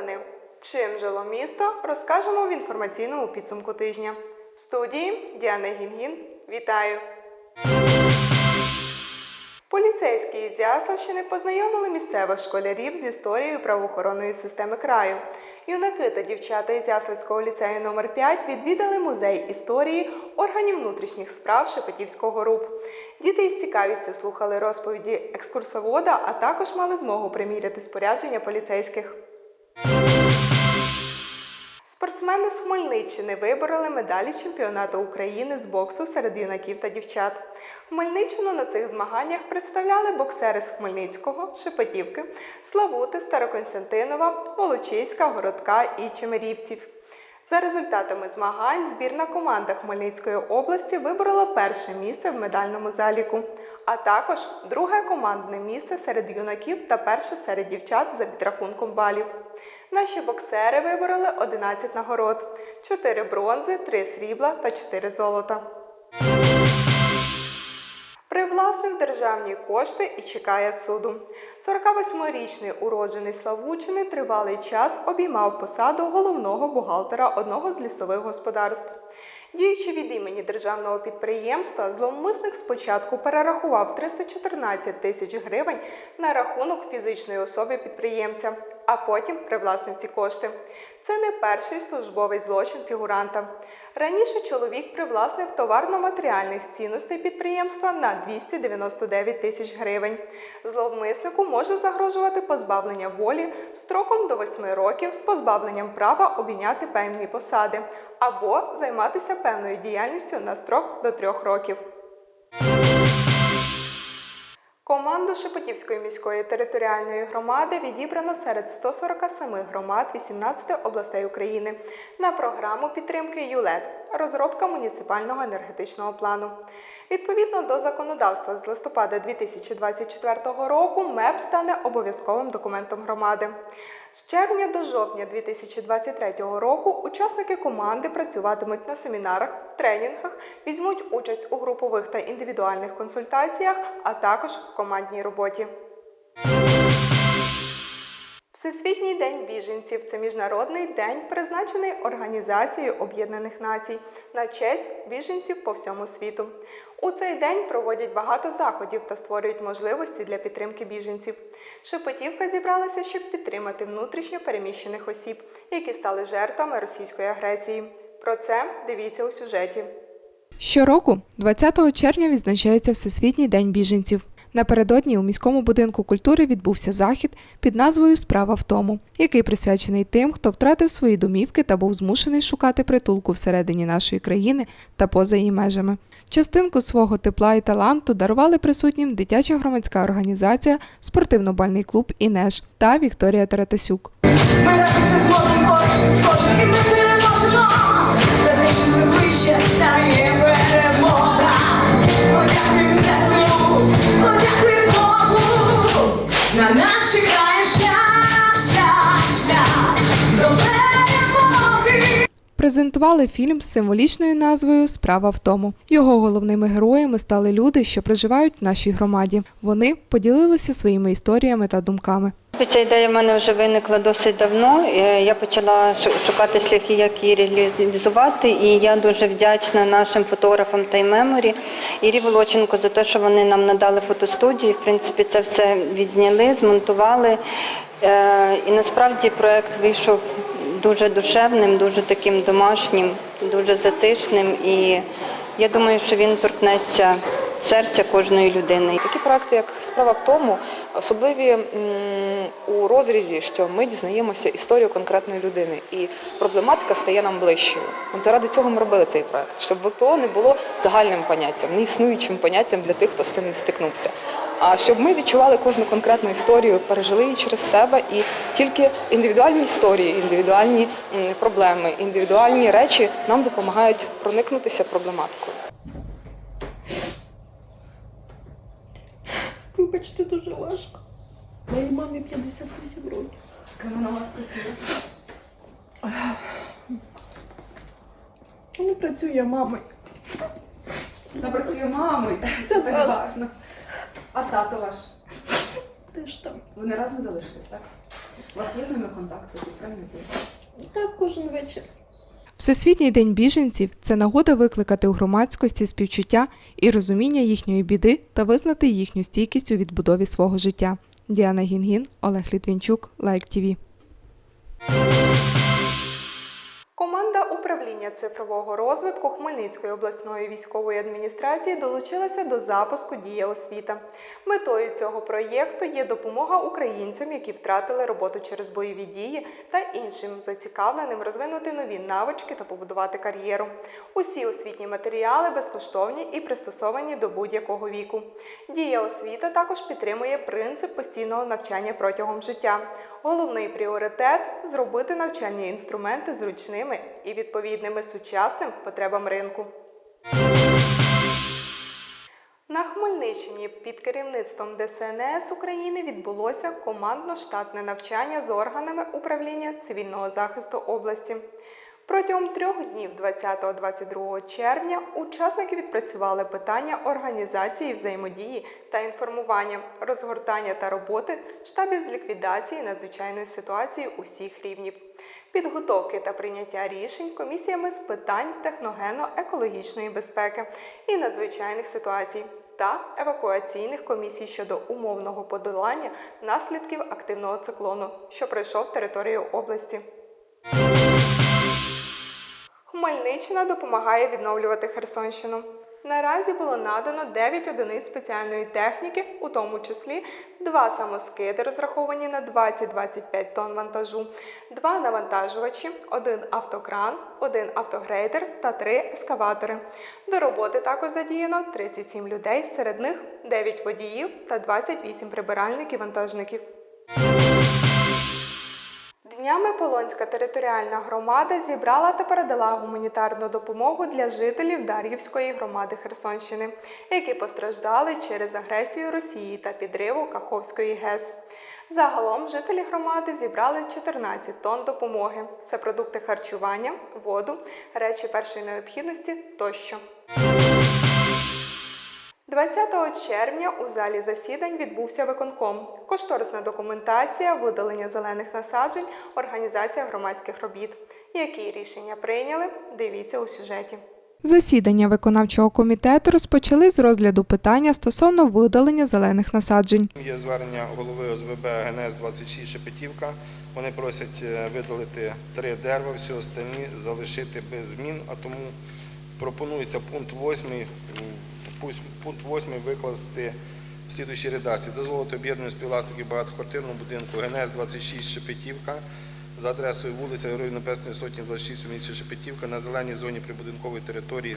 новини. Чим жило місто, розкажемо в інформаційному підсумку тижня. В студії Діана Гінгін. Вітаю! Поліцейські із Яславщини познайомили місцевих школярів з історією правоохоронної системи краю. Юнаки та дівчата із Яславського ліцею номер 5 відвідали музей історії органів внутрішніх справ Шепетівського РУП. Діти із цікавістю слухали розповіді екскурсовода, а також мали змогу приміряти спорядження поліцейських. Спортсмени з Хмельниччини вибороли медалі чемпіонату України з боксу серед юнаків та дівчат. Хмельниччину на цих змаганнях представляли боксери з Хмельницького, Шепетівки, Славути, Староконстантинова, Волочиська, Городка і Чемерівців. За результатами змагань збірна команда Хмельницької області виборола перше місце в медальному заліку, а також друге командне місце серед юнаків та перше серед дівчат за підрахунком балів. Наші боксери вибороли 11 нагород: 4 бронзи, 3 срібла та 4 золота. Привласнив державні кошти і чекає суду. 48-річний уроджений Славучини тривалий час обіймав посаду головного бухгалтера одного з лісових господарств. Діючи від імені державного підприємства, зловмисник спочатку перерахував 314 тисяч гривень на рахунок фізичної особи підприємця, а потім привласнив ці кошти. Це не перший службовий злочин фігуранта. Раніше чоловік привласнив товарно-матеріальних цінностей підприємства на 299 тисяч гривень. Зловмиснику може загрожувати позбавлення волі строком до 8 років з позбавленням права обійняти певні посади або займатися певною діяльністю на строк до 3 років. Команду Шепетівської міської територіальної громади відібрано серед 147 громад 18 областей України на програму підтримки ЮЛЕД розробка муніципального енергетичного плану. Відповідно до законодавства з листопада 2024 року МЕП стане обов'язковим документом громади. З червня до жовтня 2023 року учасники команди працюватимуть на семінарах, тренінгах, візьмуть участь у групових та індивідуальних консультаціях, а також в командній роботі. Всесвітній день біженців це міжнародний день, призначений Організацією Об'єднаних Націй на честь біженців по всьому світу. У цей день проводять багато заходів та створюють можливості для підтримки біженців. Шепетівка зібралася, щоб підтримати внутрішньо переміщених осіб, які стали жертвами російської агресії. Про це дивіться у сюжеті. Щороку, 20 червня, відзначається Всесвітній день біженців. Напередодні у міському будинку культури відбувся захід під назвою Справа в тому, який присвячений тим, хто втратив свої домівки та був змушений шукати притулку всередині нашої країни та поза її межами. Частинку свого тепла і таланту дарували присутнім дитяча громадська організація, спортивно-бальний клуб Інеш та Вікторія Таратасюк. Ми разом це зможемо кожен, кожен і ми переможемо. За те, що все вище Презентували фільм з символічною назвою Справа в тому. Його головними героями стали люди, що проживають в нашій громаді. Вони поділилися своїми історіями та думками. Ця ідея в мене вже виникла досить давно. Е, Я почала шу- шукати шляхи, як її реалізувати, і я дуже вдячна нашим фотографам та Меморі Ірі Волоченко за те, що вони нам надали фотостудію. В принципі, це все відзняли, змонтували. Е, І насправді проект вийшов дуже душевним, дуже таким домашнім, дуже затишним. І я думаю, що він торкнеться серця кожної людини. Такі проекти, як справа в тому, особливі у розрізі, що ми дізнаємося історію конкретної людини, і проблематика стає нам ближчою. От заради цього ми робили цей проект, щоб ВПО не було загальним поняттям, не існуючим поняттям для тих, хто з цим не стикнувся. А щоб ми відчували кожну конкретну історію, пережили її через себе, і тільки індивідуальні історії, індивідуальні проблеми, індивідуальні речі нам допомагають проникнутися проблематикою. Вибачте, дуже важко. Моїй мамі 58 років. Ким вона у вас працює? Вона працює мамою. Вона працює мамою. Це так гарно. А тато ваш? Теж там. Вони разом залишились, так? У вас є з ними контакт, ви підтримуєте? Так, кожен вечір. Всесвітній день біженців це нагода викликати у громадськості співчуття і розуміння їхньої біди та визнати їхню стійкість у відбудові свого життя. Діана Гінгін, Олег Літвінчук, Лайк ТІВІ. Управління цифрового розвитку Хмельницької обласної військової адміністрації долучилася до запуску Дія освіта. Метою цього проєкту є допомога українцям, які втратили роботу через бойові дії, та іншим зацікавленим розвинути нові навички та побудувати кар'єру. Усі освітні матеріали безкоштовні і пристосовані до будь-якого віку. Дія освіта також підтримує принцип постійного навчання протягом життя. Головний пріоритет зробити навчальні інструменти зручними і відповідними сучасним потребам ринку. На Хмельниччині під керівництвом ДСНС України відбулося командно-штатне навчання з органами управління цивільного захисту області. Протягом трьох днів 20-22 червня учасники відпрацювали питання організації взаємодії та інформування, розгортання та роботи штабів з ліквідації надзвичайної ситуації усіх рівнів, підготовки та прийняття рішень комісіями з питань техногенно-екологічної безпеки і надзвичайних ситуацій та евакуаційних комісій щодо умовного подолання наслідків активного циклону, що пройшов територію області. Хмельниччина допомагає відновлювати Херсонщину. Наразі було надано 9 одиниць спеціальної техніки, у тому числі два самоскиди, розраховані на 20-25 тонн вантажу, два навантажувачі, один автокран, один автогрейдер та три ескаватори. До роботи також задіяно 37 людей, серед них 9 водіїв та 28 прибиральників-вантажників. Днями Полонська територіальна громада зібрала та передала гуманітарну допомогу для жителів Дар'ївської громади Херсонщини, які постраждали через агресію Росії та підриву Каховської ГЕС. Загалом жителі громади зібрали 14 тонн допомоги. Це продукти харчування, воду, речі першої необхідності тощо. 20 червня у залі засідань відбувся виконком. Кошторисна документація, видалення зелених насаджень, організація громадських робіт. Які рішення прийняли? Дивіться у сюжеті. Засідання виконавчого комітету розпочали з розгляду питання стосовно видалення зелених насаджень. Є звернення голови ОСББ ГНС 26 Шепетівка. Вони просять е, видалити три дерева, всі останні залишити без змін, а тому пропонується пункт 8, пункт 8 викласти в слідуючій редакції. Дозволити об'єднанню співвласників багатоквартирного будинку ГНС 26 Шепетівка за адресою вулиця Героїв Небесної Сотні 26 у місті Шепетівка на зеленій зоні прибудинкової території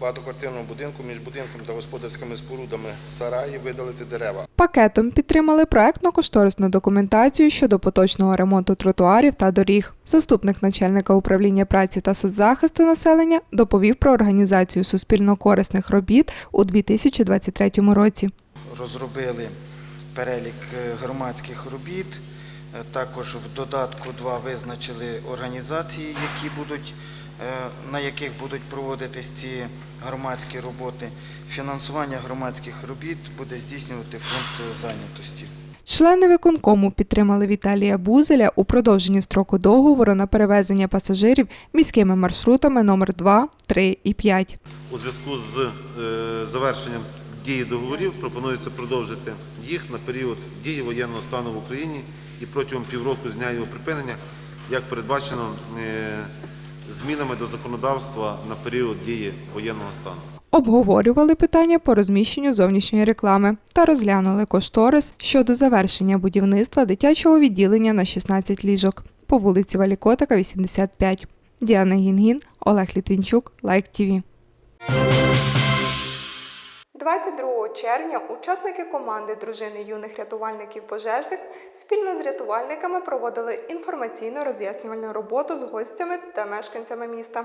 багатоквартирного будинку між будинком та господарськими спорудами сараї видалити дерева. Пакетом підтримали проектно-кошторисну документацію щодо поточного ремонту тротуарів та доріг. Заступник начальника управління праці та соцзахисту населення доповів про організацію суспільно-корисних робіт у 2023 році. розробили перелік е, громадських робіт. Е, Також в додатку 2 визначили організації, які будуть, на яких будуть проводитись ці громадські роботи. Фінансування громадських робіт буде здійснювати фонд зайнятості. Члени виконкому підтримали Віталія Бузеля у продовженні строку договору на перевезення пасажирів міськими маршрутами номер 2, 3 і 5. У зв'язку з е, завершенням дії договорів пропонується продовжити їх на період дії воєнного стану в Україні і протягом півроку з дня його припинення, як передбачено е, змінами до законодавства на період дії воєнного стану. Обговорювали питання по розміщенню зовнішньої реклами та розглянули кошторис щодо завершення будівництва дитячого відділення на 16 ліжок по вулиці Валікотика, 85. Діана Гінгін, Олег Літвінчук, Лайк ТІВІ. 22 червня учасники команди дружини юних рятувальників пожежних спільно з рятувальниками проводили інформаційно-роз'яснювальну роботу з гостями та мешканцями міста.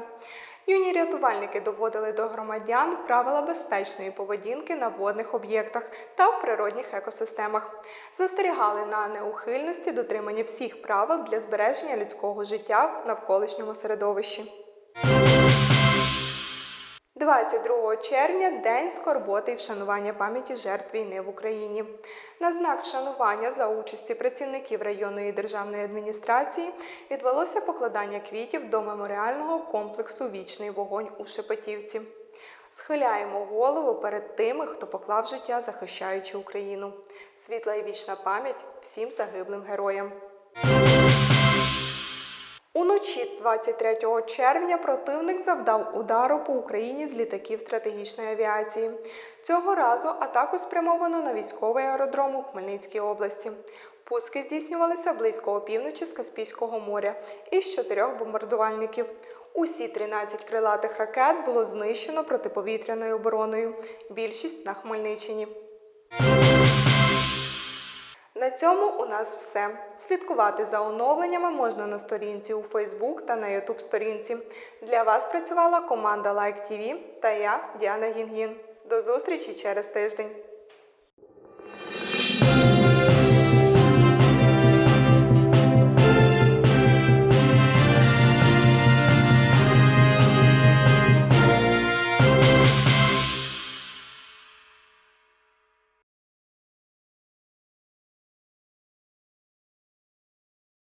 Юні рятувальники доводили до громадян правила безпечної поведінки на водних об'єктах та в природних екосистемах, застерігали на неухильності дотримання всіх правил для збереження людського життя в навколишньому середовищі. 22 червня День скорботи і вшанування пам'яті жертв війни в Україні. На знак вшанування за участі працівників районної державної адміністрації відбулося покладання квітів до меморіального комплексу Вічний вогонь у Шепетівці. Схиляємо голову перед тими, хто поклав життя, захищаючи Україну. Світла і вічна пам'ять всім загиблим героям. Уночі 23 червня противник завдав удару по Україні з літаків стратегічної авіації. Цього разу атаку спрямовано на військовий аеродром у Хмельницькій області. Пуски здійснювалися близько опівночі з Каспійського моря із чотирьох бомбардувальників. Усі 13 крилатих ракет було знищено протиповітряною обороною. Більшість на Хмельниччині. На цьому у нас все. Слідкувати за оновленнями можна на сторінці у Facebook та на YouTube сторінці. Для вас працювала команда Like TV та я, Діана Гінгін. До зустрічі через тиждень.